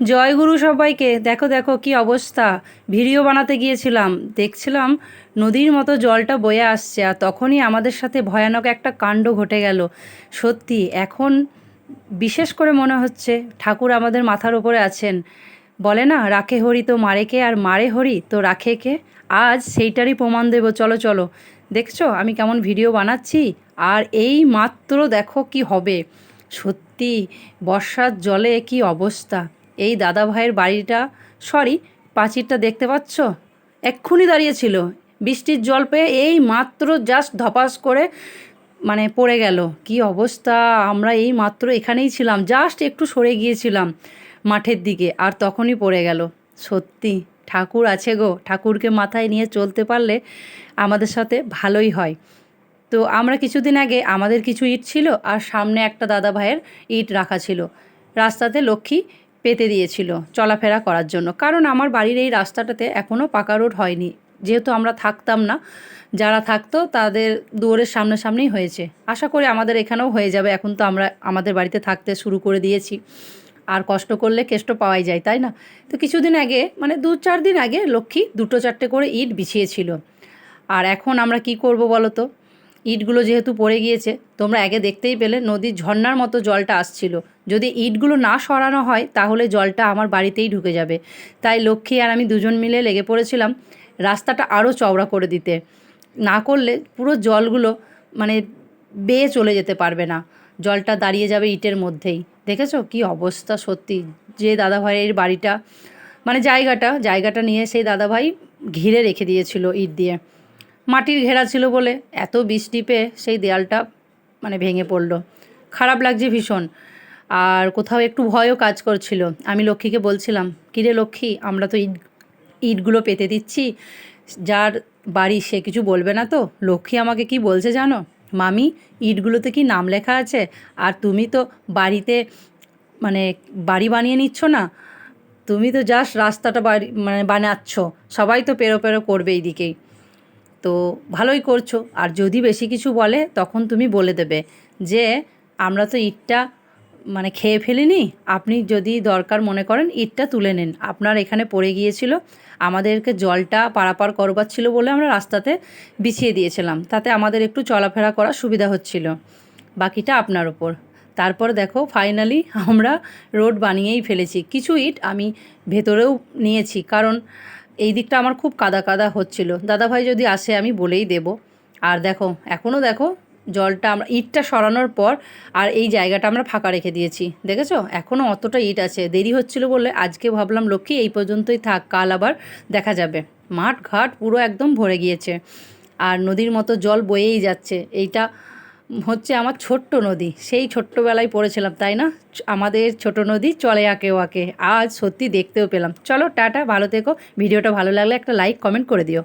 জয়গুরু সবাইকে। দেখো দেখো কি অবস্থা। ভিডিও বানাতে গিয়েছিলাম। দেখছিলাম নদীর মতো জলটা বয়ে আসছে আর তখনই আমাদের সাথে ভয়ানক একটা কাণ্ড ঘটে গেল। সত্যি, এখন বিশেষ করে মনে হচ্ছে ঠাকুর আমাদের মাথার ওপরে আছেন। বলে না, রাখে হরি তো মারে কে আর মারে হরি তো রাখে কে? আজ সেইটারই প্রমাণ দেবো। চলো চলো। দেখছ, আমি কেমন ভিডিও বানাচ্ছি? আর এই মাত্র দেখো কি হবে। সত্যি, বর্ষার জলে কি অবস্থা। এই দাদা ভাইয়ের বাড়িটা সরি পাঁচিরটা দেখতে পাচ্ছ? এক্ষুনি দাঁড়িয়েছিল বৃষ্টির জল পেয়ে এই মাত্র জাস্ট ধপাস করে মানে পড়ে গেল। কি অবস্থা? আমরা এই মাত্র এখানেই ছিলাম জাস্ট একটু সরে গিয়েছিলাম মাঠের দিকে, আর তখনই পড়ে গেল। সত্যি, ঠাকুর আছে গো। ঠাকুরকে মাথায় নিয়ে চলতে পারলে আমাদের সাথে ভালোই হয়। তো আমরা কিছুদিন আগে আমাদের কিছু ইট ছিল, আর সামনে একটা দাদা ভাইয়ের ইট রাখা ছিল। রাস্তাতে লক্ষ্মী পেতে দিয়েছিল চলাফেরা করার জন্য। কারণ আমার বাড়ির এই রাস্তাটাতে এখনও পাকা রোড হয়নি। যেহেতু আমরা থাকতাম না, যারা থাকতো তাদের দুয়ারের সামনাসামনিই হয়েছে। আশা করি আমাদের এখানেও হয়ে যাবে। এখন তো আমরা আমাদের বাড়িতে থাকতে শুরু করে দিয়েছি। আর কষ্ট করলে কেষ্ট পাওয়াই যায়, তাই না? তো কিছুদিন আগে মানে দু চার দিন আগে লক্ষ্মী দুটো চারটে করে ইট বিছিয়েছিল। আর এখন আমরা কি করব বলো তো? ইটগুলো যেহেতু পড়ে গিয়েছে, তোমরা আগে দেখতেই পেলে নদীর ঝর্নার মতো জলটা আসছিল। যদি ইটগুলো না সরানো হয়, তাহলে জলটা আমার বাড়িতেই ঢুকে যাবে। তাই লক্ষ্মী আর আমি দুজন মিলে লেগে পড়েছিলাম রাস্তাটা আরও চওড়া করে দিতে। না করলে পুরো জলগুলো মানে বেয়ে চলে যেতে পারবে না। জলটা দাঁড়িয়ে যাবে ইটের মধ্যেই। দেখেছ? কি অবস্থা সত্যি। যে দাদাভাইয়ের বাড়িটা মানে জায়গাটা জায়গাটা নিয়ে সেই দাদাভাই ঘিরে রেখে দিয়েছিল ইট দিয়ে। মাটির ঘেরা ছিল বলে এত বৃষ্টি পেয়ে সেই দেয়ালটা মানে ভেঙে পড়ল। খারাপ লাগছে ভীষণ। আর কোথাও একটু ভয়ও কাজ করছিল। আমি লক্ষ্মীকে বলছিলাম, কিরে লক্ষ্মী, আমরা তো ইট, ইটগুলো পেতে দিচ্ছি। যার বাড়ি সে কিছু বলবে না তো? লক্ষ্মী আমাকে কি বলছে জানো? মামি, ইটগুলোতে কি নাম লেখা আছে? আর তুমি তো বাড়িতে মানে বাড়ি বানিয়ে নিচ্ছ না? তুমি তো জাস্ট রাস্তাটা বাড়ি মানে বানাচ্ছ। সবাই তো পেরো পেরো করবে এই দিকেই তো ভালোই করছ। আর যদি বেশি কিছু বলে, তখন তুমি বলে দেবে যে, আমরা তো ইটটা মানে খেয়ে ফেলিনি। আপনি যদি দরকার মনে করেন, ইটটা তুলে নিন। আপনার এখানে পড়ে গিয়েছিল, আমাদেরকে জলটা পারাপার করবার ছিল বলে আমরা রাস্তাতে বিছিয়ে দিয়েছিলাম। তাতে আমাদের একটু চলাফেরা করার সুবিধা হচ্ছিল, বাকিটা আপনার ওপর। তারপর দেখো, ফাইনালি আমরা রোড বানিয়েই ফেলেছি। কিছু ইট আমি ভেতরেও নিয়েছি, কারণ এই দিকটা আমার খুব কাদা কাদা হচ্ছিল। দাদাভাই যদি আসে, আমি বলেই দেব। আর দেখো এখনও দেখো, জলটা আমরা, ইটটা সরানোর পর আর এই জায়গাটা আমরা ফাঁকা রেখে দিয়েছি। দেখেছ? এখনও অতটা ইট আছে। দেরি হচ্ছিল বলে আজকে ভাবলাম লক্ষ্মী এই পর্যন্তই থাক, কাল আবার দেখা যাবে। মাঠ ঘাট পুরো একদম ভরে গিয়েছে। আর নদীর মতো জল বয়েই যাচ্ছে। এইটা হচ্ছে আমার ছোট্ট নদী। সেই ছোট্টবেলায় পড়েছিলাম, তাই না? আমাদের ছোট নদী চলে আঁকে ওয়াকে আজ সত্যি দেখতেও পেলাম। চলো, টাটা, ভালো থেকো। ভিডিওটা ভালো লাগলে একটা লাইক কমেন্ট করে দিও।